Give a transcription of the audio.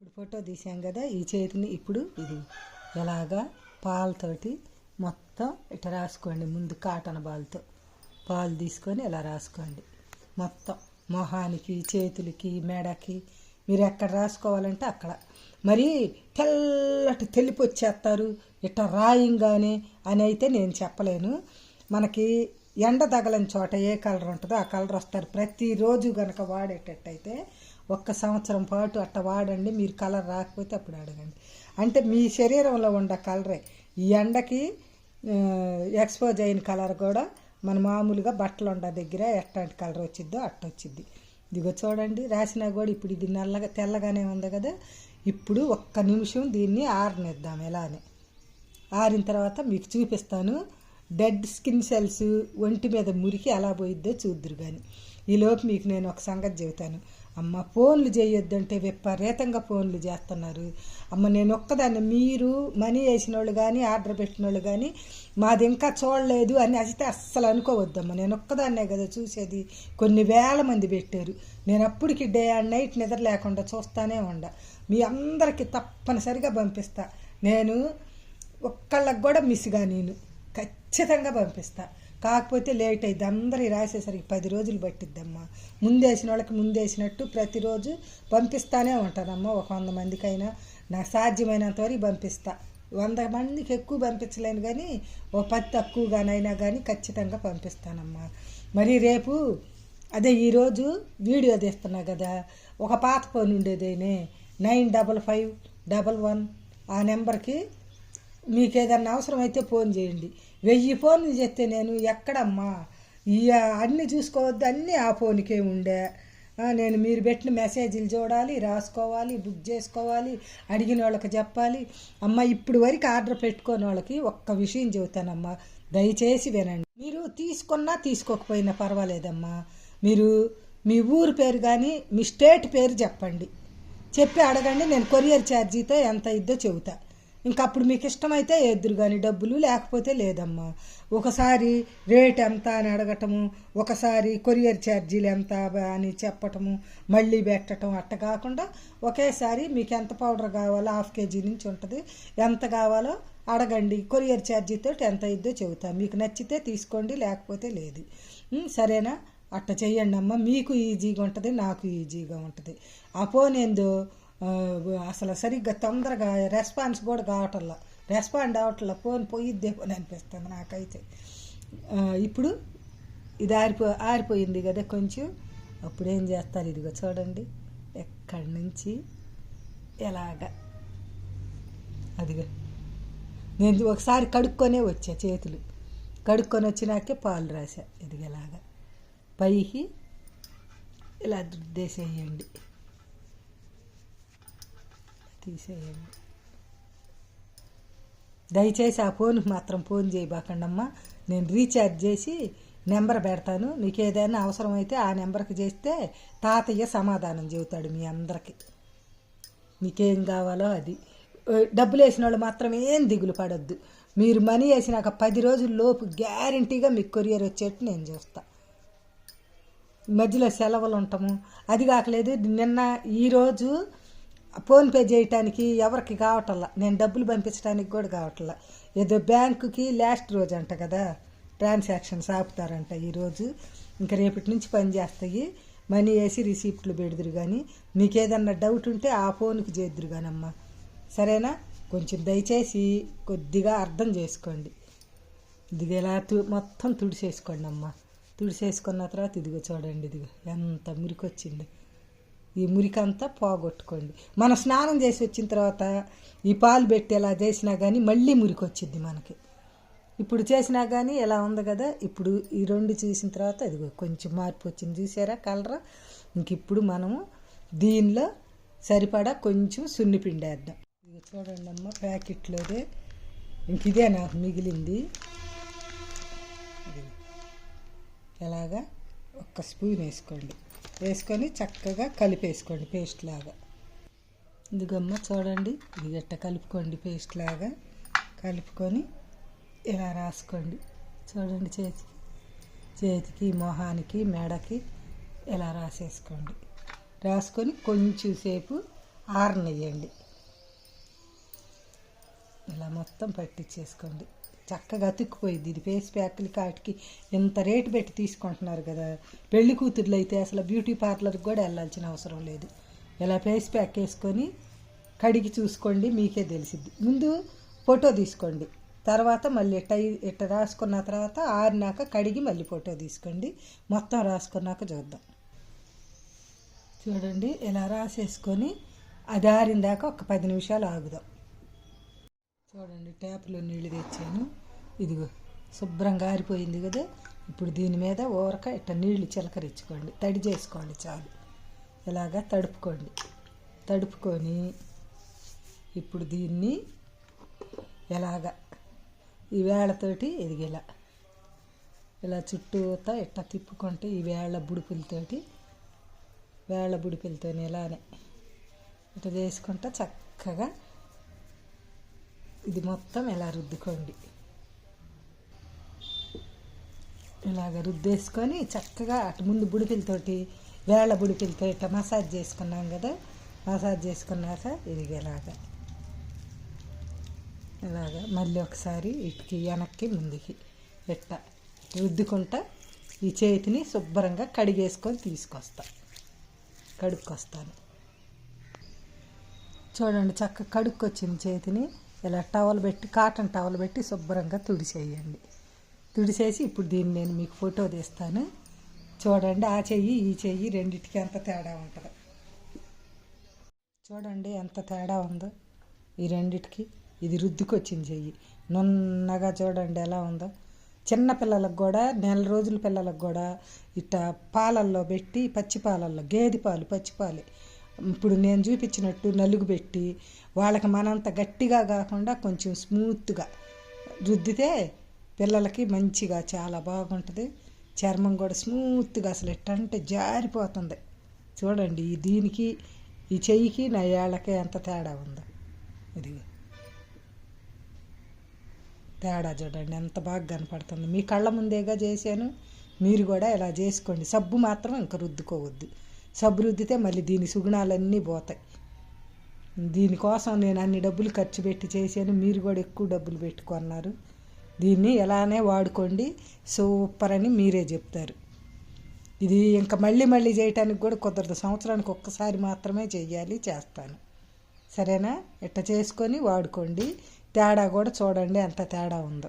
ఇప్పుడు ఫోటో తీసాం కదా ఈ చేతిని ఇప్పుడు ఇది. ఎలాగా? పాలతోటి మొత్తం ఇట్లా రాసుకోండి ముందు కాటన్ బాల్తో. పాలు తీసుకొని ఇలా రాసుకోండి. మొత్తం మొహానికి చేతులకి మెడకి. మీరు ఎక్కడ రాసుకోవాలంటే అక్కడ. మరి తెల్లటి తెలిపొచ్చేస్తారు ఇట్ట రాయింగానే రాయంగానే అని అయితే నేను చెప్పలేను. మనకి ఎండ తగలని చోట ఏ కలర్ ఉంటుందో ఆ కలర్ వస్తారు ప్రతిరోజు కనుక వాడేటట్టయితే ఒక్క సంవత్సరం పాటు అట్ట వాడండి మీరు కలర్ రాకపోతే అప్పుడు అడగండి. అంటే మీ శరీరంలో ఉండ కలరే. ఈ ఎండకి ఎక్స్పోజ్ అయిన కలర్ కూడా మన మామూలుగా బట్టలు ఉండ దగ్గర ఎట్లాంటి కలర్ వచ్చిద్దో అట్ట వచ్చిద్ది. ఇదిగో చూడండి రాసినా కూడా ఇప్పుడు ఇది నల్లగా తెల్లగానే ఉంది కదా. ఇప్పుడు ఒక్క నిమిషం దీన్ని ఆరనిద్దాం ఎలానే ఆరిన తర్వాత మీకు చూపిస్తాను. డెడ్ స్కిన్ సెల్స్ ఒంటి మీద మురికి ఎలా పోయిద్దో చూద్దురు కానీ ఈలోపు మీకు నేను ఒక సంగతి చెబుతాను. అమ్మ ఫోన్లు చేయొద్దంటే విపరీతంగా ఫోన్లు చేస్తున్నారు. అమ్మ నేను ఒక్కదాన్ని మీరు మనీ వేసిన వాళ్ళు కానీ ఆర్డర్ పెట్టిన వాళ్ళు కానీ మాది ఇంకా చూడలేదు అని అయితే అస్సలు అనుకోవద్దమ్మ నేను ఒక్కదాన్నే కదా చూసేది. కొన్ని వేల మంది పెట్టారు. నేను అప్పటికి డే అండ్ నైట్ నిద్ర లేకుండా చూస్తానే ఉండ. మీ అందరికీ తప్పనిసరిగా పంపిస్తా. నేను ఒక్కళ్ళకి కూడా మిస్గా నేను. ఖచ్చితంగా పంపిస్తా. కాకపోతే లేట్ అయింది. అందరి రాసేసరికి పది రోజులు పట్టిద్దమ్మా. ముందేసిన వాళ్ళకి ముందేసినట్టు ప్రతిరోజు పంపిస్తానే ఉంటానమ్మా. ఒక వంద మందికైనా నాకు సాధ్యమైనంత వరకు పంపిస్తా. వంద మందికి ఎక్కువ పంపించలేను కానీ ఓ పది తక్కువగానైనా కానీ ఖచ్చితంగా పంపిస్తానమ్మా. మరి రేపు అదే ఈరోజు వీడియో తీస్తున్నా కదా ఒక పాత phone ఉండేదేనే? Nine double five double one ఆ నెంబర్కి మీకు ఏదన్నా అవసరమైతే ఫోన్ చేయండి. వెయ్యి ఫోన్లు చేస్తే నేను ఎక్కడమ్మా? ఈ అన్నీ చూసుకోవద్దు అన్నీ ఆ ఫోన్కే ఉండే. నేను మీరు పెట్టిన మెసేజ్లు చూడాలి రాసుకోవాలి బుక్ చేసుకోవాలి అడిగిన వాళ్ళకి చెప్పాలి. అమ్మ ఇప్పుడు వరకు ఆర్డర్ పెట్టుకోని వాళ్ళకి ఒక్క విషయం చెబుతానమ్మా. దయచేసి వినండి. మీరు తీసుకున్నా తీసుకోకపోయినా పర్వాలేదమ్మా. మీరు మీ ఊరు పేరు కానీ మీ స్టేట్ పేరు చెప్పండి. చెప్పి అడగండి నేను కొరియర్ ఛార్జీతో ఎంత ఇద్దో చెబుతా. ఇంకా అప్పుడు మీకు ఇష్టమైతే ఎదురు కానీ డబ్బులు లేకపోతే లేదమ్మా. ఒకసారి రేట్ ఎంత అని అడగటము ఒకసారి కొరియర్ ఛార్జీలు ఎంత అని చెప్పటము మళ్ళీ పెట్టటం అట్ట కాకుండా ఒకేసారి మీకు ఎంత పౌడర్ కావాలో హాఫ్ కేజీ నుంచి ఉంటుంది. ఎంత కావాలో అడగండి. కొరియర్ ఛార్జీతో ఎంత అయిద్దో చెబుతా. మీకు నచ్చితే తీసుకోండి లేకపోతే లేదు. సరేనా? అట్ట చెయ్యండి అమ్మ మీకు ఈజీగా ఉంటుంది నాకు ఈజీగా ఉంటుంది. ఆ ఫోన్ అసలు సరిగ్గా తొందరగా రెస్పాన్స్ కూడా కావటంలా. రెస్పాండ్ అవట్లా ఫోన్ పోయిద్దేమో అని అనిపిస్తుంది నాకైతే. ఇప్పుడు ఇది ఆరిపో ఆరిపోయింది కదా కొంచెం. అప్పుడు ఏం చేస్తారు ఇదిగో చూడండి. ఎక్కడి నుంచి? ఎలాగా? అదిగో. నేను ఒకసారి కడుక్కొనే వచ్చా చేతులు. కడుక్కొని వచ్చినాకే పాలు రాసా ఇదిగలాగా పైకి ఇలా దుద్దేసేయండి. తీసేయండి. దయచేసి ఆ ఫోన్కి మాత్రం ఫోన్ చేయబాకండమ్మా. నేను రీఛార్జ్ చేసి నెంబర్ పెడతాను. మీకు ఏదైనా అవసరమైతే ఆ నెంబర్కి చేస్తే తాతయ్య సమాధానం చెబుతాడు మీ అందరికి. మీకేం కావాలో అది. డబ్బులు వేసిన వాళ్ళు మాత్రం ఏం దిగులు పడొద్దు. మీరు మనీ వేసినాక పది రోజుల లోపు గ్యారంటీగా మీకు కొరియర్ వచ్చేట్టు నేను చూస్తా. మధ్యలో సెలవులు ఉంటాము అది కాకలేదు నిన్న ఈరోజు ఫోన్పే చేయటానికి ఎవరికి కావటల్లా నేను డబ్బులు పంపించడానికి కూడా కావట్లా. ఏదో బ్యాంకుకి లాస్ట్ రోజు అంట కదా ట్రాన్సాక్షన్స్ ఆపుతారంట ఈరోజు ఇంకా రేపటి నుంచి పని చేస్తాయి. మనీ వేసి రిసీప్ట్లు పెడుదురు కానీ మీకు ఏదన్నా డౌట్ ఉంటే ఆ ఫోన్కి చేద్దురు కానమ్మా సరేనా? కొంచెం దయచేసి కొద్దిగా అర్థం చేసుకోండి. ఇదిగో ఇలా తు మొత్తం తుడిసేసుకోండి అమ్మ తుడిసేసుకున్న తర్వాత ఇదిగో చూడండి ఇదిగో ఎంత మురికొచ్చింది. ఈ మురికంతా పోగొట్టుకోండి. మనం స్నానం చేసి వచ్చిన తర్వాత ఈ పాలు పెట్టి ఇలా చేసినా కానీ మళ్ళీ మురికి వచ్చింది మనకి. ఇప్పుడు చేసినా కానీ ఇలా ఉంది కదా ఇప్పుడు ఈ రెండు చూసిన తర్వాత అది కొంచెం మార్పు వచ్చింది చూసారా కలర్? ఇంక ఇప్పుడు మనము దీనిలో సరిపడా కొంచెం సున్నిపిండి వేద్దాం. ఇది చూడండి అమ్మ ప్యాకెట్లోదే ఇంక ఇదే నాకు మిగిలింది. ఎలాగా? ఒక్క స్పూన్ వేసుకోండి. వేసుకొని చక్కగా కలిపేసుకోండి పేస్ట్ లాగా. ఇదిగమ్మ చూడండి ఇది గట్ట కలుపుకోండి పేస్ట్ లాగా. కలుపుకొని ఇలా రాసుకోండి. చూడండి చేతికి చేతికి మొహానికి మెడకి ఇలా రాసేసుకోండి. రాసుకొని కొంచెం సేపు ఆరనియండి ఇలా మొత్తం పట్టించేసుకోండి. చక్కగా అతుక్కుపోయింది. ఇది ఫేస్ ప్యాక్లు కాటికి ఇంత రేటు పెట్టి తీసుకుంటున్నారు కదా. పెళ్ళి కూతుర్లు అయితే అసలు బ్యూటీ పార్లర్కి కూడా వెళ్ళాల్సిన అవసరం లేదు. ఇలా ఫేస్ ప్యాక్ వేసుకొని కడిగి చూసుకోండి మీకే తెలిసిద్ది. ముందు ఫోటో తీసుకోండి. తర్వాత మళ్ళీ ఇట్ట ఇట్ట రాసుకున్న తర్వాత ఆరినాక కడిగి మళ్ళీ ఫోటో తీసుకోండి. మొత్తం రాసుకున్నాక చూద్దాం. చూడండి ఇలా రాసేసుకొని అది ఆరిన దాకా ఒక పది నిమిషాలు ఆగుదాం. చూడండి ట్యాప్లో నీళ్ళు తెచ్చాను. ఇదిగో శుభ్రంగా ఆరిపోయింది కదా? ఇప్పుడు దీని మీద ఊరక ఇట్ట నీళ్ళు చిలకరించుకోండి. తడి చేసుకోండి చాలు. ఇలాగా తడుపుకోండి. తడుపుకొని ఇప్పుడు దీన్ని ఎలాగా ఈ వేళతోటి ఎదిగేలా ఇలా. చుట్టూతా ఇట్ట తిప్పుకుంటే ఈ వేళ్ళ బుడిపులతోటి వేళ్ళ బుడిపులతో ఇలానే ఇట్లా చేసుకుంటా చక్కగా ఇది మొత్తం ఇలా రుద్దుకోండి. ఇలాగ రుద్దేసుకొని చక్కగా అటు ముందు బుడిపిలతోటి వేళ్ళ బుడిపిలతో ఇట్లా మసాజ్ చేసుకున్నాం కదా మసాజ్ చేసుకున్నాక ఇది ఇలాగా మళ్ళీ ఒకసారి ఇటుకి వెనక్కి ముందుకి ఇట్ట రుద్దుకుంటా ఈ చేతిని శుభ్రంగా కడిగేసుకొని తీసుకొస్తా. కడుక్కొస్తాను. చూడండి చక్క కడుక్కొచ్చిన చేతిని. ఇలా టవల్ పెట్టి కాటన్ టవల్ పెట్టి శుభ్రంగా తుడిచేయండి. తుడిచేసి ఇప్పుడు దీన్ని నేను మీకు ఫోటో తీస్తాను. చూడండి ఆ చెయ్యి ఈ చెయ్యి రెండిటికి ఎంత తేడా ఉంటుంది. చూడండి ఎంత తేడా ఉందో ఈ రెండిటికి. ఇది రుద్దుకొచ్చింది చెయ్యి. నున్నగా చూడండి ఎలా ఉందో. చిన్న పిల్లలకు కూడా నెల రోజుల పిల్లలకు కూడా ఇట్ట పాలల్లో పెట్టి పచ్చి పాలల్లో గేదె పాలు పచ్చి పాలు ఇప్పుడు నేను చూపించినట్టు నలుగు పెట్టి వాళ్ళకి మనంత గట్టిగా కాకుండా కొంచెం స్మూత్గా రుద్దితే పిల్లలకి మంచిగా చాలా బాగుంటుంది. చర్మం కూడా స్మూత్గా అసలు ఎట్టంటే జారిపోతుంది. చూడండి ఈ దీనికి ఈ చెయ్యికి నా ఏళ్ళకి ఎంత తేడా ఉందో? ఇది తేడా చూడండి ఎంత బాగా కనపడుతుంది. మీ కళ్ళ ముందేగా చేశాను మీరు కూడా ఇలా చేసుకోండి. సబ్బు మాత్రం ఇంకా రుద్దుకోవద్దు. సబ్బురుద్దితే మళ్ళీ దీని సుగుణాలన్నీ పోతాయి. దీనికోసం నేను అన్ని డబ్బులు ఖర్చు పెట్టి చేశాను. మీరు కూడా ఎక్కువ డబ్బులు పెట్టుకున్నారు దీన్ని ఎలానే వాడుకోండి. సూపర్ అని మీరే చెప్తారు. ఇది ఇంకా మళ్ళీ మళ్ళీ చేయటానికి కూడా కుదరదు. సంవత్సరానికి ఒక్కసారి మాత్రమే చేయాలి చేస్తాను. సరేనా? ఇట్ట చేసుకొని వాడుకోండి. తేడా కూడా చూడండి. ఎంత తేడా ఉందో.